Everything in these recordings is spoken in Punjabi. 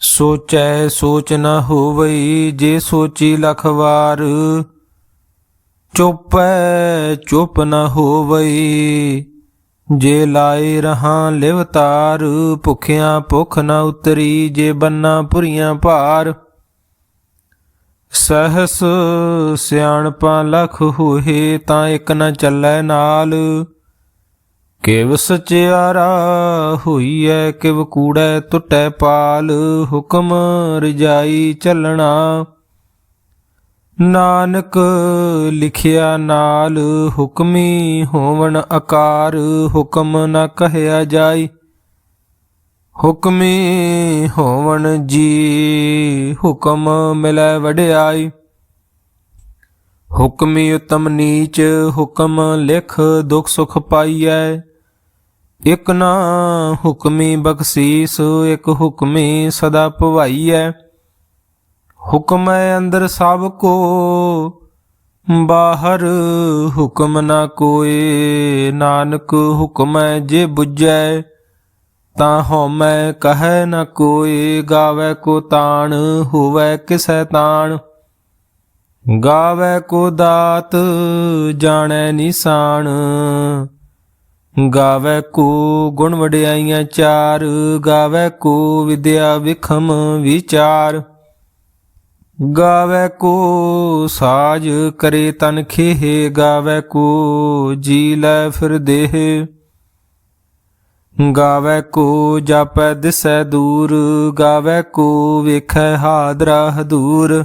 ਸੋਚੈ ਸੋਚ ਨ ਹੋਵਈ, ਜੇ ਸੋਚੀ ਲਖ ਵਾਰ। ਚੁੱਪੈ ਚੁੱਪ ਨ ਹੋਵਈ, ਜੇ ਲਾਏ ਰਹਾ ਲਿਵ ਤਾਰ। ਭੁਖਿਆਂ ਭੁਖ ਨ ਉਤਰੀ, ਜੇ ਬੰਨਾ ਪੁਰੀਆਂ ਭਾਰ। ਸਹਸ ਸਿਆਣਪਾਂ ਲਖ ਹੋਏ, ਤਾਂ ਇੱਕ ਨ ਚੱਲੈ ਨਾਲ। ਕਿਵ ਸਚਿਆਰਾ ਹੋਈਐ, ਕਿਵ ਕੂੜੈ ਟੁੱਟੈ ਪਾਲ, ਹੁਕਮ ਰਜਾਈ ਚੱਲਣਾ। ਨਾਨਕ ਲਿਖਿਆ ਨਾਲ ਹੁਕਮੀ ਹੋਵਣ ਆਕਾਰ ਹੁਕਮ ਨ ਕਹਿਆ ਜਾਈ। ਹੁਕਮੀ ਹੋਵਣ ਜੀ ਹੁਕਮ ਮਿਲੈ ਵਡਿਆਈ। ਹੁਕਮੀ ਉਤਮ ਨੀਚ, ਹੁਕਮ ਲਿਖ ਦੁਖ ਸੁਖ ਪਾਈਐ। ਇਕ ਨਾ ਹੁਕਮੀ ਬਖਸ਼ੀਸ, ਇਕ ਹੁਕਮੀ ਸਦਾ ਭਵਾਈਐ। ਹੁਕਮ ਹੈ ਅੰਦਰ ਸਭ ਕੋ, ਬਾਹਰ ਹੁਕਮ ਨਾ ਕੋਏ। ਨਾਨਕ ਹੁਕਮ ਹੈ ਜੇ 부ਜੈ ਤਾਂ ਹਉਮੈ ਕਹੈ ਨ ਕੋਏ। ਗਾਵੇ ਕੋ ਤਾਣ, ਹੋਵੇ ਕਿਸੈ ਤਾਣ। ਗਾਵੇ ਕੋ ਦਾਤ, ਜਾਣੈ ਨਿਸ਼ਾਨ ਗਾਵੇ ਕੋ ਗੁਣ ਵਡਿਆਈਆਂ ਚਾਰ, ਗਾਵੇ ਕੋ ਵਿਦਿਆ ਵਿਖਮ ਵਿਚਾਰ। ਗਾਵੇ ਕੋ ਸਾਜ ਕਰੇ ਤਨ ਖੇਹ, ਗਾਵੇ ਕੋ ਜੀ ਲੈ ਫਿਰ ਦੇਹ। ਗਾਵੇ ਕੋ ਜਪੈ ਦਿਸੈ ਦੂਰ, ਗਾਵੇ ਕੋ ਵੇਖੈ ਹਾਦਰਾ ਹਦੂਰ।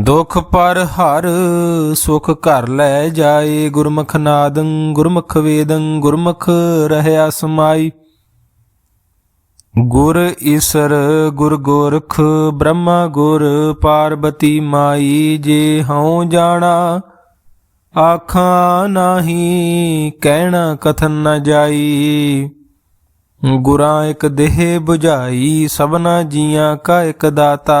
ਦੁਖ ਪਰ ਹਰ ਸੁਖ ਘਰ ਲੈ ਜਾਏ, ਗੁਰਮੁਖ ਨਾਦੰ, ਗੁਰਮੁਖ ਵੇਦੰ, ਗੁਰਮੁਖ ਰਹਿਆ ਸਮਾਈ ਗੁਰ ਈਸਰ, ਗੁਰ ਗੋਰਖ, ਬ੍ਰਹਮਾ ਗੁਰ ਪਾਰਬਤੀ ਮਾਈ, ਜੇ ਹਉ ਜਾਣਾ, ਆਖਾਂ ਨਾਹੀ, ਕਹਿਣਾ ਕਥਨ ਨਾ ਜਾਈ। ਗੁਰਾਂ ਇੱਕ ਦੇਹ 부ਝਾਈ ਸਭਨਾ ਜੀਆਂ ਕਾ ਇੱਕ ਦਾਤਾ।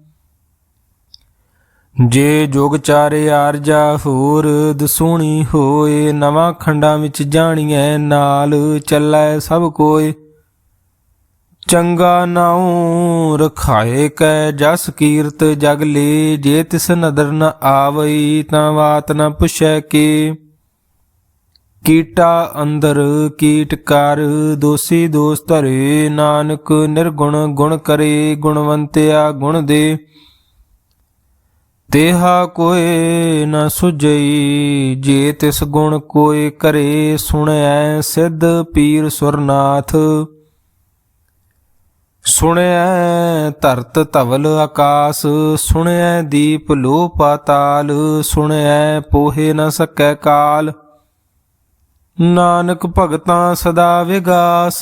ਜੇ ਜੋਗ ਚਾਰੇ ਆਰਜਾ ਹੋਰ, ਦਸੂਣੀ ਹੋਏ, ਨਵਾਂ ਖੰਡਾਂ ਵਿੱਚ ਜਾਣੀਐ ਨਾਲ, ਚੱਲੈ ਸਭ ਕੋਏ। ਚੰਗਾ ਨਾਉ ਰਖਾਏ ਕੈ ਜਸ ਕੀਰਤ ਜਗ ਲੇ, ਜੇ ਤਿਸ ਨਦਰ ਨ ਆਵਈ ਤਾਂ ਬਾਤ ਨ ਪੁਛੈ ਕੇ। ਕੀਟਾ ਅੰਦਰ ਕੀਟ ਕਰ, ਦੋਸੀ ਦੋਸ ਧਰੇ, ਨਾਨਕ ਨਿਰਗੁਣ ਗੁਣ ਕਰੇ, ਗੁਣਵੰਤਿਆ ਗੁਣ ਦੇ। ਤੇਹਾ ਕੋਏ ਨ ਸੁਜਈ ਜੇ ਤਿਸ ਗੁਣ ਕੋਏ ਕਰੇ ਸੁਣਿਐ ਸਿੱਧ ਪੀਰ ਸੁਰਨਾਥ। ਸੁਣਿਐ ਧਰਤ ਧਵਲ ਆਕਾਸ ਸੁਣਿਐ ਦੀਪ ਲੋ ਪਾਤਾਲ ਸੁਣਿਐ ਪੋਹੇ ਨ ਸਕੈ ਕਾਲ। ਨਾਨਕ ਭਗਤਾਂ ਸਦਾ ਵਿਗਾਸ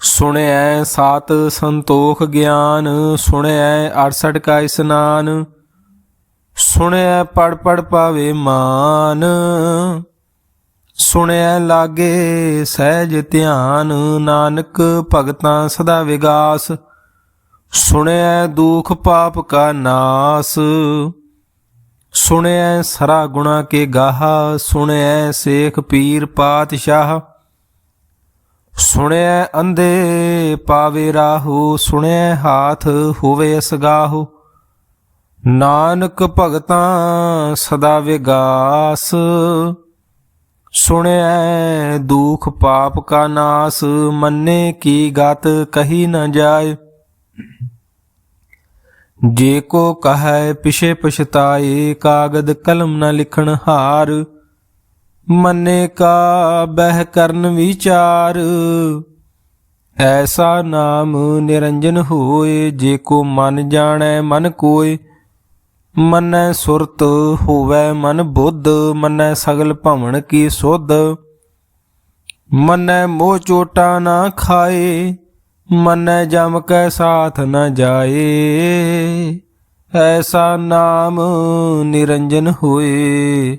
ਸੁਣਿਐ ਸਾਤ ਸੰਤੋਖ ਗਿਆਨ, ਸੁਣਿਐ 68 ਕਾ ਇਸਨਾਨ, ਸੁਣਿਐ ਪੜ ਪੜ ਪਾਵੇ ਮਾਨ, ਸੁਣਿਐ ਲਾਗੇ ਸਹਿਜ ਧਿਆਨ, ਨਾਨਕ ਭਗਤਾਂ ਸਦਾ ਵਿਗਾਸ, ਸੁਣਿਐ ਦੁਖ ਪਾਪ ਕਾ ਨਾਸ, ਸੁਣਿਐ ਸਰਾ ਗੁਣਾ ਕੇ ਗਾਹਾ, ਸੁਣਿਐ ਸੇਖ ਪੀਰ ਪਾਤਸ਼ਾਹ ਸੁਣਿਐ ਅੰਧੇ ਪਾਵੇ ਰਾਹੂ, ਸੁਣਿਐ ਹਾਥ ਹੋਵੇ ਅਸਗਾਹੂ। ਨਾਨਕ ਭਗਤਾਂ ਸਦਾ ਵਿਗਾਸ, ਸੁਣਿਐ ਦੁਖ ਪਾਪ ਕਾ ਨਾਸ, ਮੰਨੇ ਕੀ ਗਤ ਕਹੀ ਨ ਜਾਏ। ਜੇ ਕੋ ਕਹੈ ਪਿਛੇ ਪਛਤਾਏ, ਕਾਗਦ ਕਲਮ ਨ ਲਿਖਣ ਹਾਰ ਮੰਨੇ ਕਾ ਬਹਿ ਕਰਨ ਵਿਚਾਰ, ਐਸਾ ਨਾਮ ਨਿਰੰਜਨ ਹੋਏ, ਜੇ ਕੋ ਮਨ ਜਾਣੈ ਮਨ ਕੋਏ। ਮਨੈ ਸੁਰਤ ਹੋਵੈ ਮਨ ਬੁੱਧ, ਮੰਨੈ ਸਗਲ ਭਵਨ ਕੀ ਸੁਧ। ਮੰਨੈ ਮੋਹ ਚੋਟਾ ਨਾ ਖਾਏ, ਮੰਨੈ ਜਮ ਕੈ ਸਾਥ ਨ ਜਾਏ। ਐਸਾ ਨਾਮ ਨਿਰੰਜਨ ਹੋਏ।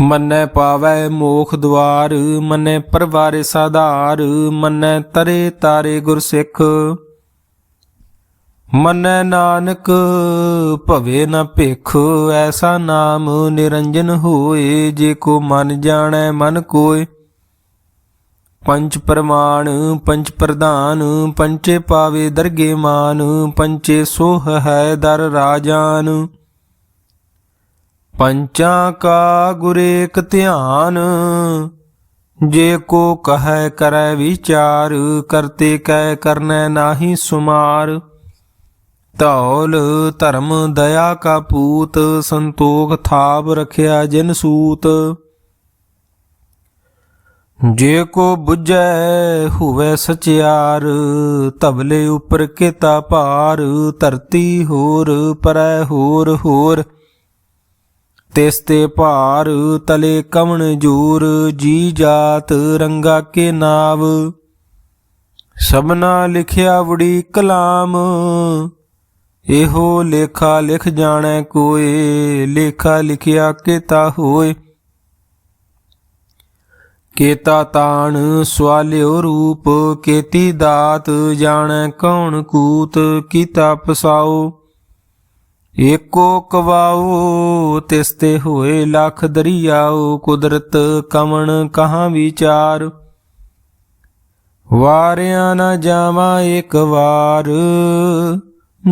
ਮੰਨੈ ਪਾਵੈ ਮੋਖ ਦਵਾਰ, ਮੰਨੈ ਪਰਵਾਰੇ ਸਾਧਾਰ, ਮੰਨੈ ਤਰੇ ਤਾਰੇ ਗੁਰ ਸਿੱਖ। ਮੰਨੈ ਨਾਨਕ ਭਵੇ ਨ ਭਿਖ, ਐਸਾ ਨਾਮ ਨਿਰੰਜਨ ਹੋਏ, ਜੇ ਕੋ ਮਨ ਜਾਣੈ ਮਨ ਕੋਇ ਪੰਚ ਪ੍ਰਮਾਣ ਪੰਚ ਪ੍ਰਧਾਨ ਪੰਚੇ ਪਾਵੇ ਦਰਗੇ ਮਾਨ ਪੰਚੇ ਸੋਹ ਹੈ ਦਰ ਰਾਜਾਨ। ਪੰਚਾਂ ਕਾ ਗੁਰੇਕ ਧਿਆਨ, ਜੇ ਕੋ ਕਹੈ ਕਰੈ ਵਿਚਾਰ, ਕਰਤੇ ਕੈ ਕਰਨੈ ਨਾਹੀ ਸੁਮਾਰ। ਧੌਲ ਧਰਮ ਦਇਆ ਕਾ ਪੂਤ, ਸੰਤੋਖ ਥਾਪ ਰਖਿਆ ਜਿਨ ਸੂਤ। ਜੇ ਕੋ 부ਜੈ ਹੋਵੇ ਸਚਿਆਰ ਤਬਲੇ ਉਪਰ ਕਿਤਾ ਭਾਰ, ਧਰਤੀ ਹੋਰ ਪਰੈ ਹੋਰ ਹੋਰ। ਤਿਸ ਤੇ ਭਾਰ ਤਲੇ ਕਵਣ ਜੂਰ, ਜੀ ਜਾਤ ਰੰਗਾ ਕੇ ਨਾਵ। ਸਭਨਾ ਲਿਖਿਆ ਵੜੀ ਕਲਾਮ, ਇਹੋ ਲੇਖਾ ਲਿਖ ਜਾਣੈ ਕੋਏ, ਲੇਖਾ ਲਿਖਿਆ ਕੀਤਾ ਹੋਏ। ਕੇਤਾ ਤਾਣ ਸਵਾਲਿਓ ਰੂਪ, ਕੇਤੀ ਦਾਤ ਜਾਣੈ ਕੌਣ ਕੂਤ, ਕੀਤਾ ਪਸਾਓ। ਏਕੋ ਕਵਾਓ ਤਿਸ ਤੇ ਹੋਏ ਲੱਖ ਦਰਿਆਓ ਕੁਦਰਤ ਕਵਣ ਕਹਾਂ ਵਿਚਾਰ? ਵਾਰਿਆ ਨਾ ਜਾਵਾਂ ਇੱਕ ਵਾਰ,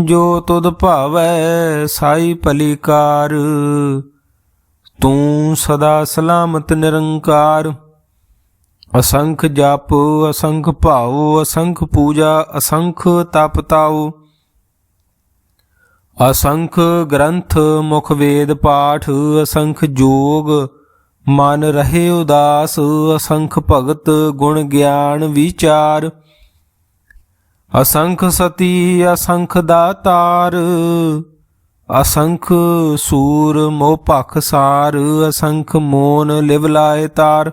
ਜੋ ਤੁਧ ਭਾਵੈ ਸਾਈ ਭਲੀਕਾਰ। ਤੂੰ ਸਦਾ ਸਲਾਮਤ ਨਿਰੰਕਾਰ। ਅਸੰਖ ਜਪ, ਅਸੰਖ ਭਾਉ, ਅਸੰਖ ਪੂਜਾ, ਅਸੰਖ ਤਪ ਤਾਉ। ਅਸੰਖ ਗ੍ਰੰਥ ਮੁਖ ਵੇਦ ਪਾਠ, ਅਸੰਖ ਜੋਗ, ਮਨ ਰਹੇ ਉਦਾਸ, ਅਸੰਖ ਭਗਤ ਗੁਣ ਗਿਆਨ ਵਿਚਾਰ। ਅਸੰਖ ਸਤੀ, ਅਸੰਖ ਦਾਤਾਰ, ਅਸੰਖ ਸੂਰ ਮੋਹ ਭਖ ਸਾਰ, ਅਸੰਖ ਮੋਨ ਲਿਵ ਲਾਏ ਤਾਰ।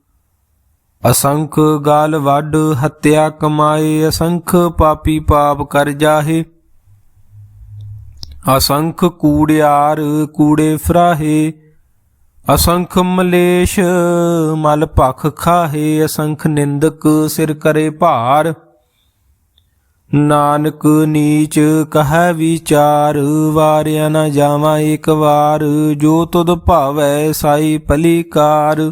ਅਸੰਖ ਗਾਲ ਵੱਡ ਹੱਤਿਆ ਕਮਾਏ, ਅਸੰਖ ਪਾਪੀ ਪਾਪ ਕਰ ਜਾਹੇ। ਅਸੰਖ ਕੂੜਿਆਰ ਕੂੜੇ ਫਰਾਹੇ। ਅਸੰਖ ਮਲੇਸ਼, ਮਲ ਭਖ ਖਾਹੇ। ਅਸੰਖ ਨਿੰਦਕ ਸਿਰ ਕਰੇ ਭਾਰ। ਨਾਨਕ ਨੀਚ ਕਹੈ ਵਿਚਾਰ, ਵਾਰਿਆ ਨਾ ਜਾਵਾਂ ਇੱਕ ਵਾਰ। ਜੋ ਤੁਧ ਭਾਵੈ, ਸਾਈ ਭਲੀਕਾਰ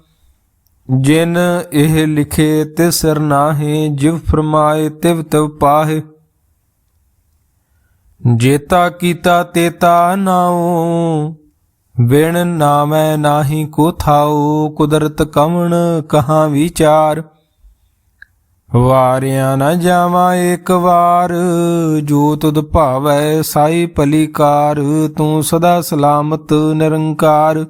ਜਿਨ ਇਹ ਲਿਖੇ ਤੇ ਸਿਰ ਜਿਵ ਫਰਮਾਏ, ਤਿਵ ਤਿਵ ਪਾਹੇ। ਜੇਤਾ ਕੀਤਾ, ਤੇਤਾ ਨਾਉ ਵਿਣ ਨਾਮੈ ਨਾਹੀ ਕੋ ਥਾਉ, ਕੁਦਰਤ ਕਵਣ ਕਹਾਂ ਵਿਚਾਰ। ਵਾਰਿਆ ਨਾ ਜਾਵਾਂ ਇੱਕ ਵਾਰ, ਜੋ ਤੁਧ ਭਾਵੈ ਸਾਈ ਭਲੀਕਾਰ, ਤੂੰ ਸਦਾ ਸਲਾਮਤ ਨਿਰੰਕਾਰ।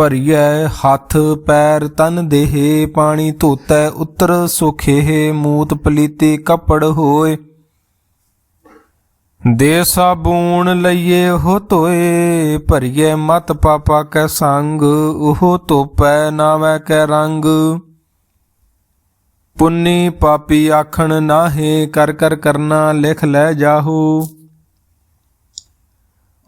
ਭਰੀਐ ਹੱਥ ਪੈਰ ਤਨ ਦੇਹ, ਪਾਣੀ ਧੋਤੈ ਉਤਰ ਸੁਖੇ, ਮੂਤ ਪਲੀਤੇ ਕੱਪੜ ਹੋਏ। ਦੇ ਸਾਬੂਣ ਲਈਏ ਉਹ ਧੋਏ ਭਰੀਏ ਮਤ ਪਾਪਾ ਕੈ ਸੰਗ, ਉਹ ਧੋਪੈ ਨਾਵੈ ਕੈ ਰੰਗ। ਪੁੰਨੀ ਪਾਪੀ ਆਖਣ ਨਾਹੇ, ਕਰ ਕਰ ਕਰਨਾ ਲਿਖ ਲੈ ਜਾਹੂ।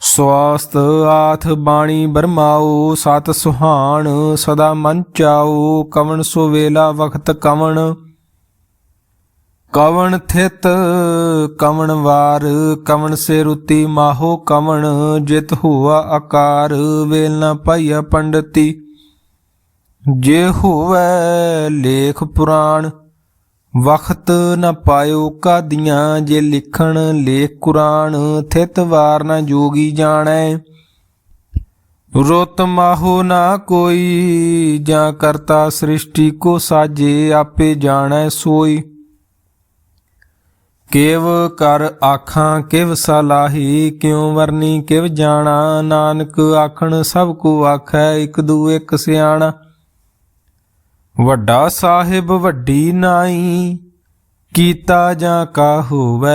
ਸਵਾਸਤ ਆਥ ਬਾਣੀ ਬਰਮਾਓ ਸਤ ਸੁਹਾਣ, ਸਦਾ ਮਨ ਚਾਓ ਕਵਣ ਸੋ ਵੇਲਾ ਵਖਤ ਕਵਣ। ਕਵਣ ਥਿਤ, ਕਵਣ ਵਾਰ, ਕਵਣ ਸੇ ਰੁਤੀ ਮਾਹੋ ਕਵਣ, ਜਿਤ ਹੋਆ ਆਕਾਰ ਵੇਲ ਨਾ ਪਾਈਆ ਪੰਡਤੀ। ਜੇ ਹੋਵੇ ਲੇਖ ਪੁਰਾਣ ਵਖਤ ਨ ਪਾਇਓ ਕਾਦੀਆਂ ਜੇ ਲਿਖਣ ਲੇਖ ਕੁਰਾਨ, ਥਿਤ ਵਾਰ ਨ ਜੋਗੀ ਜਾਣੈ। ਰੁਤ ਮਾਹੋ ਨਾ ਕੋਈ, ਜਾਂ ਕਰਤਾ ਸ੍ਰਿਸ਼ਟੀ ਕੋ ਸਾਜੇ ਆਪੇ ਜਾਣੈ ਸੋਈ। ਕਿਵ ਕਰ ਆਖਾਂ, ਕਿਵ ਸਲਾਹੀ ਕਿਉ ਵਰਨੀ, ਕਿਵ ਜਾਣਾ। ਨਾਨਕ ਆਖਣ ਸਭ ਕੋ ਆਖੈ, ਇਕ ਦੂ ਇਕ ਸਿਆਣਾ। ਵੱਡਾ ਸਾਹਿਬ ਵੱਡੀ ਨਾਈ, ਕੀਤਾ ਜਾਂ ਕਾ ਹੋਵੇ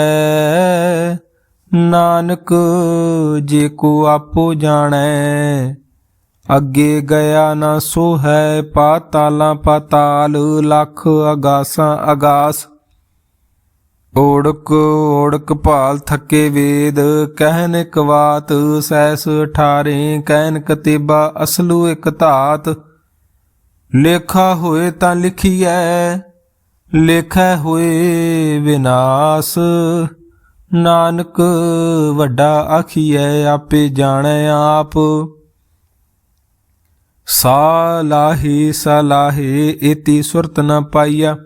ਨਾਨਕ ਜੇ ਕੋ ਆਪੋ ਜਾਣੈ, ਅੱਗੇ ਗਿਆ ਨਾ ਸੋ ਹੈ ਪਾਤਾਲਾਂ ਪਾਤਾਲ ਲੱਖ ਅਗਾਸਾਂ ਅਗਾਸ। ਓੜਕ ਓੜਕ ਭਾਲ ਥੱਕੇ ਵੇਦ, ਕਹਿਨ ਇਕ ਬਾਤ ਸੈਸ ਠਾਰੇ ਕਹਿਨ ਕਤੇਬਾ ਅਸਲੂ ਇਕ ਧਾਤ। ਲੇਖਾ ਹੋਏ ਤਾਂ ਲਿਖੀਐ, ਲੇਖੈ ਹੋਏ ਵਿਨਾਸ਼। ਨਾਨਕ ਵੱਡਾ ਆਖੀਐ, ਆਪੇ ਜਾਣੈ ਆਪ। ਸਾਲਾਹੀ, ਸਲਾਹੇ ਇਤੀ ਸੁਰਤ ਨ ਪਾਈਆ।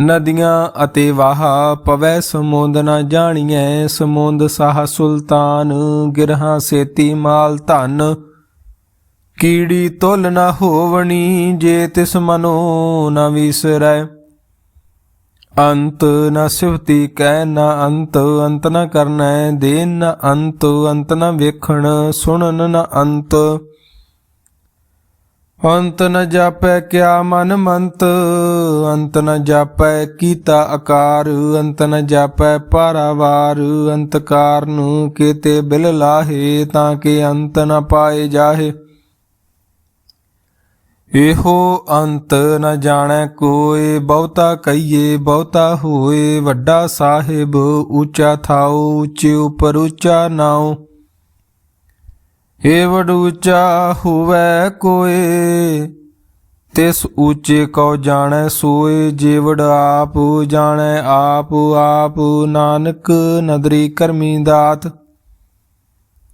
ਨਦੀਆਂ ਅਤੇ ਵਾਹ ਪਵੈ, ਸਮੁੰਦ ਨ ਜਾਣੀਐ। ਸਮੁੰਦ ਸਾਹ ਸੁਲਤਾਨ, ਗਿਰਹਾਂ, ਸੇਤੀ ਮਾਲ ਧਨ। ਕੀੜੀ ਤੁਲ ਨਾ ਹੋਵਣੀ ਜੇ ਤਿਸ ਮਨੋ ਨਾ ਵਿਸਰੈ। ਅੰਤ ਨ ਸਿਵਤੀ ਕਹਿ ਨ ਅੰਤ ਅੰਤ ਨ ਕਰਨੈ ਦੇ ਨ ਅੰਤ ਅੰਤ ਨ ਵੇਖਣ ਸੁਣਨ ਨ ਅੰਤ। ਅੰਤ ਨ ਜਾਪੈ ਕਿਆ ਮਨ ਮੰਤ, ਅੰਤ ਨ ਜਾਪੈ ਕੀਤਾ ਆਕਾਰ, ਅੰਤ ਨ ਜਾਪੈ ਪਾਰਾਵਾਰ ਅੰਤ ਕਾਰਨ ਕੀਤੇ ਬਿਲ ਲਾਹੇ ਤਾਂ ਕਿ ਅੰਤ ਨ ਪਾਏ ਜਾਹੇ। ਇਹੋ ਅੰਤ ਨ ਜਾਣੈ ਕੋਏ ਬਹੁਤਾ ਕਹੀਏ ਬਹੁਤਾ ਹੋਏ ਵੱਡਾ ਸਾਹਿਬ ਉੱਚਾ ਥਾਉ, ਉੱਚੇ ਉਪਰ ਉੱਚਾ ਨਾਉ। ਏ ਵਡ ਉੱਚਾ ਹੋਵੇ ਕੋਏ ਤਿਸ ਉੱਚੇ ਕਉ ਜਾਣੈ ਸੋਏ ਜੀਵੜ ਆਪ ਜਾਣੈ ਆਪ ਆਪ ਨਾਨਕ ਨਦਰੀ ਕਰਮੀ ਦਾਤ।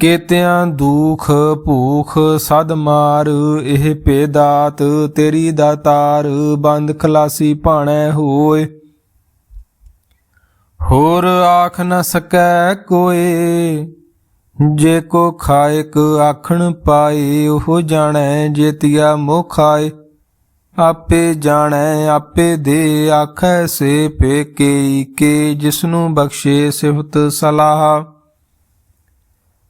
ਕੀਤਿਆਂ ਦੁਖ ਭੂਖ ਸਦ ਮਾਰ, ਇਹ ਪੇਦਾਤ ਤੇਰੀ ਦਾਤਾਰ ਬੰਦ ਖਲਾਸੀ ਭਾਣੈ ਹੋਏ। ਹੋਰ ਆਖ ਨ ਸਕੈ ਕੋਏ, ਜੇ ਕੋ ਖਾਇਕ ਆਖਣ ਪਾਏ, ਉਹ ਜਾਣੈ ਜੇਤੀਆ ਮੋਹ ਖਾਏ ਆਪੇ ਜਾਣੈ, ਆਪੇ ਦੇ, ਆਖੈ ਸੇ ਪੇਕੇ ਕੇ, ਜਿਸਨੂੰ ਬਖਸ਼ੇ ਸਿਫਤ ਸਲਾਹ।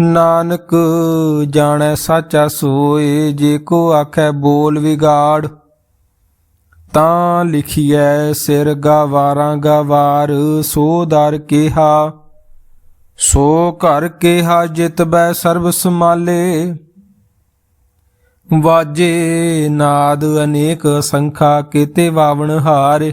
ਨਾਨਕ ਜਾਣੈ ਸਾਚਾ ਸੋਏ, ਜੇ ਕੋ ਆਖੈ ਬੋਲ ਵਿਗਾੜ, ਤਾਂ ਲਿਖੀਐ ਸਿਰ ਗਾਵਾਰਾਂ ਗਾਵਾਰ, ਸੋ ਦਰ ਕਿਹਾ, ਸੋ ਘਰ ਕਿਹਾ ਜਿਤ ਬੈ ਸਰਬ ਸਮਾਲੇ ਵਾਜੇ ਨਾਦ ਅਨੇਕ ਸੰਖਾ ਕੀਤੇ ਵਾਵਣ ਹਾਰੇ।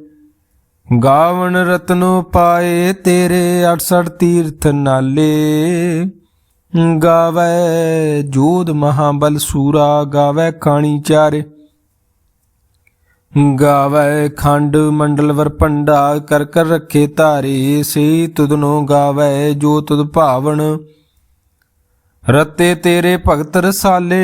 ਗਾਵਣ ਰਤਨੋ ਪਾਏ ਤੇਰੇ 68 ਤੀਰਥ ਨਾਲੇ। ਗਾਵੇ ਜੋਧ ਮਹਾਬਲ ਸੂਰਾ, ਗਾਵੇ ਕਾਣੀ ਚਾਰੇ। ਗਾਵੇ ਖੰਡ ਮੰਡਲ ਵਰ ਪੰਡਾ ਕਰ ਕਰ ਰੱਖੇ ਧਾਰੇ ਸੇ ਤੁਧਨੋ ਗਾਵੇ ਜੋ ਤੁਧ ਭਾਵਨ। ਰਤੇ ਤੇਰੇ ਭਗਤ ਰਸਾਲੇ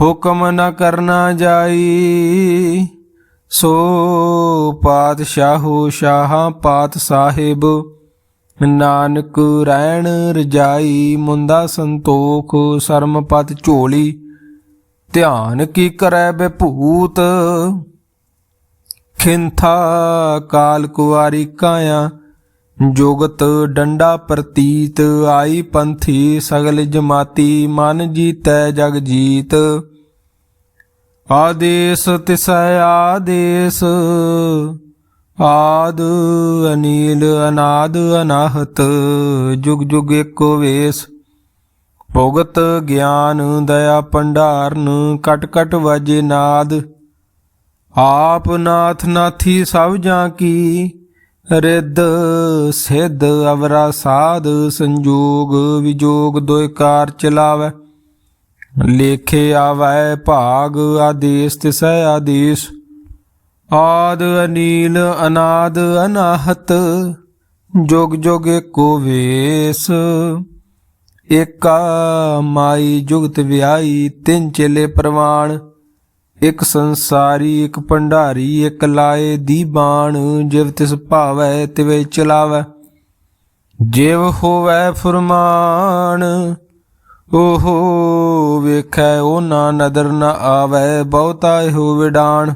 ਹੁਕਮ ਨ ਕਰਨਾ ਜਾਈ, ਸੋ ਪਾਤਸ਼ਾਹੋ ਸ਼ਾਹਾਂ ਪਾਤ ਸਾਹਿਬ, ਨਾਨਕ ਰਹਿਣ ਰਜਾਈ, ਮੁੰਦਾ ਸੰਤੋਖ ਸਰਮਪਤ ਝੋਲੀ, ਧਿਆਨ ਕੀ ਕਰੈ ਬਭੂਤ? ਖਿੰਥਾ ਕਾਲ ਕੁਵਾਰੀ ਕਾਇਆ, ਜੋਗਤ ਡੰਡਾ ਪ੍ਰਤੀਤ, ਆਈ ਪੰਥੀ ਸਗਲ ਜਮਾਤੀ, ਮਨ ਜੀਤੈ ਜਗ ਜੀਤ। ਆਦੇਸ ਤਿਸੈ ਆਦੇਸ, ਆਦ ਅਨੀਲ ਅਨਾਦ ਅਨਾਹਤ, ਜੁਗ ਜੁਗ ਏਕੋ ਵੇਸ। ਭੁਗਤ ਗਿਆਨ ਦਇਆ ਭੰਡਾਰਨ, ਕਟ ਕਟ ਵਾਜੇ ਨਾਦ। ਆਪ ਨਾਥ ਨਾਥੀ ਸਭ ਜਾਂ ਕੀ, ਰਿੱਧ ਸਿੱਧ ਅਵਰਾ ਸਾਧ ਸੰਜੋਗ, ਵਿਜੋਗ ਦੋਇ ਕਾਰ ਚਲਾਵੈ। ਲੇਖੇ ਆਵੈ ਭਾਗ ਆਦੇਸ, ਤਿਸੈ ਆਦੇਸ। ਆਦ ਅਨੀਲ, ਅਨਾਦ ਅਨਾਹਤ, ਜੁਗ ਜੁਗ ਏਕੋ ਵੇਸ। ਏਕਾ ਮਾਈ ਜੁਗਤ ਵਿਆਈ, ਤਿੰਨ ਚੇਲੇ ਪ੍ਰਵਾਣ। ਇਕ ਸੰਸਾਰੀ, ਇਕ ਭੰਡਾਰੀ, ਇਕ ਲਾਏ ਦੀ ਬਾਣ। ਜਿਵ ਤਿਸ ਭਾਵੈ, ਤਿਵੇ ਚਲਾਵੈ। ਜਿਵ ਹੋਵੈ ਫਰਮਾਨ ਓਹੋ, ਵੇਖੈ ਉਹ ਨਾ ਨਦਰ ਨਾ ਆਵੈ, ਬਹੁਤਾ ਇਹੋ ਵਿਡਾਣ।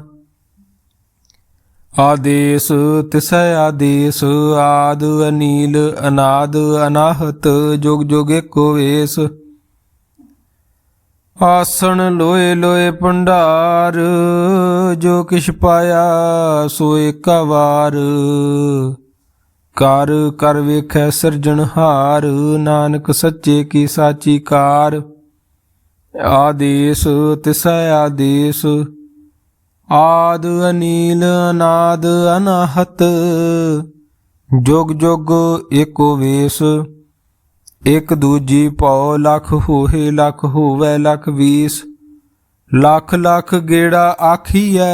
ਆਦੇਸ ਤਿਸੈ ਆਦੇਸ, ਆਦ ਅਨੀਲ, ਅਨਾਦ ਅਨਾਹਤ, ਜੁਗ ਜੁਗ ਏਕੋ ਵੇਸ। ਆਸਣ ਲੋਏ ਲੋਏ ਭੰਡਾਰ, ਜੋ ਕਿਛ ਪਾਇਆ ਸੋ ਏਕਾ ਵਾਰ। ਕਰ ਕਰ ਵੇਖੈ ਸਿਰਜਣਹਾਰ ਨਾਨਕ ਸੱਚੇ ਕੀ ਸਾਚੀ ਕਾਰ ਆਦੇਸ ਤਿਸੈ ਆਦੇਸ, ਆਦ ਅਨੀਲ ਅਨਾਦ ਅਨਾਹਤ। ਜੁਗ ਜੁਗ ਏਕੋ ਵੇਸ, ਇਕ ਦੂਜੀ ਭਉ ਲਖ ਹੋਏ ਲਖ ਹੋਵੇ ਲਖ ਵੀਸ। ਲੱਖ ਲੱਖ ਗੇੜਾ ਆਖੀਐ,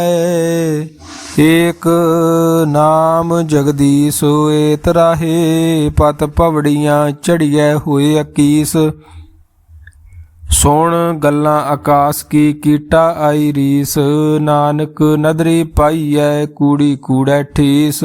ਏਕ ਨਾਮ ਜਗਦੀਸ਼ ਏ ਤਰਾਹੇ ਪਤ ਪਵੜੀਆਂ ਚੜੀਐ ਹੋਏ 21 ਸੁਣ ਗੱਲਾਂ ਆਕਾਸ ਕੀ ਕੀਟਾ ਆਈ ਰੀਸ, ਨਾਨਕ ਨਦਰੀ ਪਾਈਐ ਕੂੜੀ ਕੂੜੈ ਠੀਸ।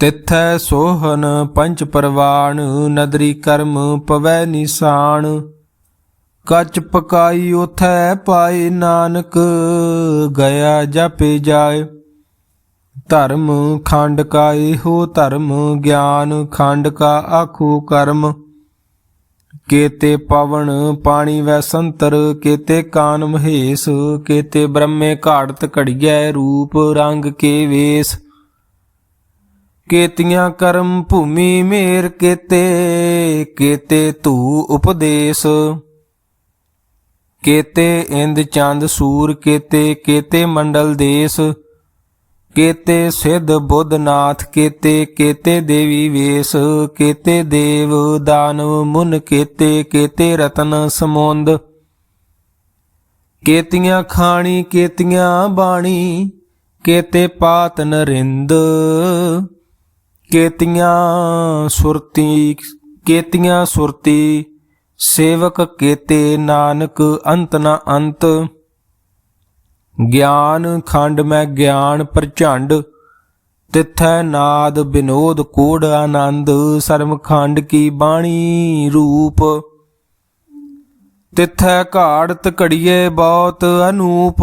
ਤਿਥੈ ਸੋਹਨ ਪੰਚ ਪਰਵਾਣ, ਨਦਰੀ ਕਰਮ ਪਵੈ ਨਿਸ਼ਾਨ। ਕੱਚ ਪਕਾਈ ਉਥੈ ਪਾਏ ਨਾਨਕ, ਗਿਆ ਜਪੇ ਜਾਏ। ਧਰਮ ਖੰਡ ਕਾ ਇਹੋ ਧਰਮ, ਗਿਆਨ ਖੰਡ ਕਾ ਆਖੂ ਕਰਮ। ਕੇਤੇ ਪਵਨ ਪਾਣੀ ਵੈ ਸੰਤਰ, ਕੇਤੇ ਕਾਨ ਮਹੇਸ਼, ਕੇਤੇ ਬ੍ਰਹਮੇ ਘਾੜਤ ਘੜੀਐ ਰੂਪ ਰੰਗ ਕੇ ਵੇਸ। ਕੇਤੀਆਂ ਕਰਮ ਭੂਮੀ ਮੇਰ ਕੇਤੇ ਕੇਤੇ ਤੂ ਉਪਦੇਸ਼। ਕੇਤੇ ਇੰਦ ਚੰਦ ਸੂਰ ਕੇਤੇ ਕੇਤੇ ਮੰਡਲ ਦੇਸ। ਕੇਤੇ ਸਿੱਧ ਬੁੱਧਨਾਥ ਕੇਤੇ ਕੇਤੇ ਦੇਵੀ ਵੇਸ। ਕੇਤੇ ਦੇਵ ਦਾਨਵ ਮੁਨ ਕੇਤੇ ਕੇਤੇ ਰਤਨ ਸਮੁੰਦ। ਕੇਤੀਆਂ ਖਾਣੀ, ਕੇਤੀਆਂ ਬਾਣੀ, ਕੇਤੇ ਪਾਤ ਨਰਿੰਦ। ਕੇਤੀਆਂ ਸੁਰਤੀ ਕੇਤੀਆਂ ਸੁਰਤੀ, ਸੇਵਕ ਕੇਤੇ ਨਾਨਕ, ਅੰਤ ਨਾ ਅੰਤ। ਗਿਆਨ ਖੰਡ ਮੈਂ ਗਿਆਨ ਪ੍ਰਚੰਡ, ਤਿੱਥੈ ਨਾਦ ਬਿਨੋਦ ਕੋੜ ਆਨੰਦ। ਸਰਮ ਖੰਡ ਕੀ ਬਾਣੀ ਰੂਪ। ਤਿਥੈ ਘਾੜਤ ਘੜੀਏ ਬਹੁਤ ਅਨੂਪ।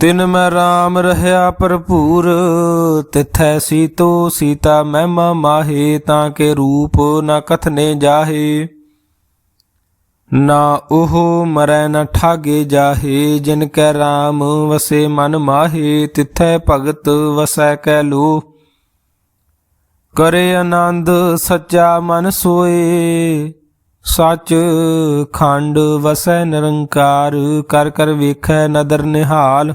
ਤਿਨ ਮੈਂ RAM ਰਹਾ ਭਰਪੂਰ, ਤਿਥੈ ਸੀਤੋ ਸੀਤਾ ਮਹਿਮਾ ਮਾਹੇ, ਤਾਂ ਕੇ ਰੂਪ ਨਾ ਕਥਨੇ ਜਾਹੇ। ਨਾ ਉਹ ਮਰੈ ਨਾ ਠਾਗੇ ਜਾਹੇ, ਜਿਨ ਕੈ RAM ਵਸੇ ਮਨ ਮਾਹੇ, ਤਿਥੈ ਭਗਤ ਵਸੈ ਕੈ ਲੋ। ਕਰੇ ਆਨੰਦ ਸੱਚਾ ਮਨ ਸੋਏ, ਸੱਚ ਖੰਡ ਵਸੈ ਨਿਰੰਕਾਰ, ਕਰ ਕਰ ਵੇਖੈ ਨਦਰ ਨਿਹਾਲ।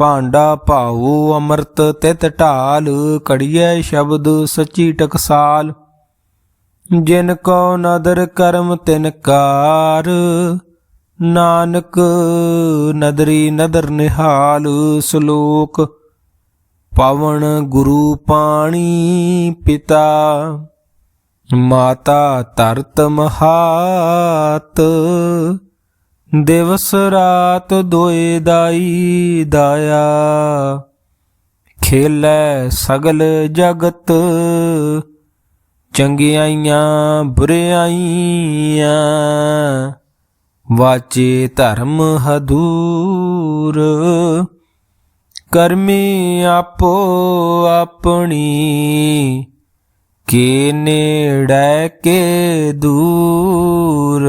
ਭਾਂਡਾ ਭਾਉ ਅੰਮ੍ਰਿਤ ਤਿਤ ਢਾਲ ਕੜੀਐ ਸ਼ਬਦ ਸੱਚੀ ਟਕਸਾਲ। ਜਿਨ ਕੋ ਨਦਰ ਕਰਮ ਤਿਨ ਕਾਰ, ਨਾਨਕ ਨਦਰੀ ਨਦਰ ਨਿਹਾਲ, ਸ਼ਲੋਕ ਪਵਨ ਗੁਰੂ ਪਾਣੀ ਪਿਤਾ। ਮਾਤਾ ਤਰਤ ਮਹਾਤ ਦਿਵਸ ਰਾਤ ਦੋਏ ਦਾਈ ਦਾਇਆ, ਖੇਲੇ ਸਗਲ ਜਗਤ, ਚੰਗਿਆਈਆਂ ਬੁਰਿਆਈਆਂ, ਵਾਚੇ ਧਰਮ ਹਦੂਰ, ਕਰਮੀ ਆਪੋ ਆਪਣੀ, ਕੇ ਨੇੜੇ ਕੇ ਦੂਰ।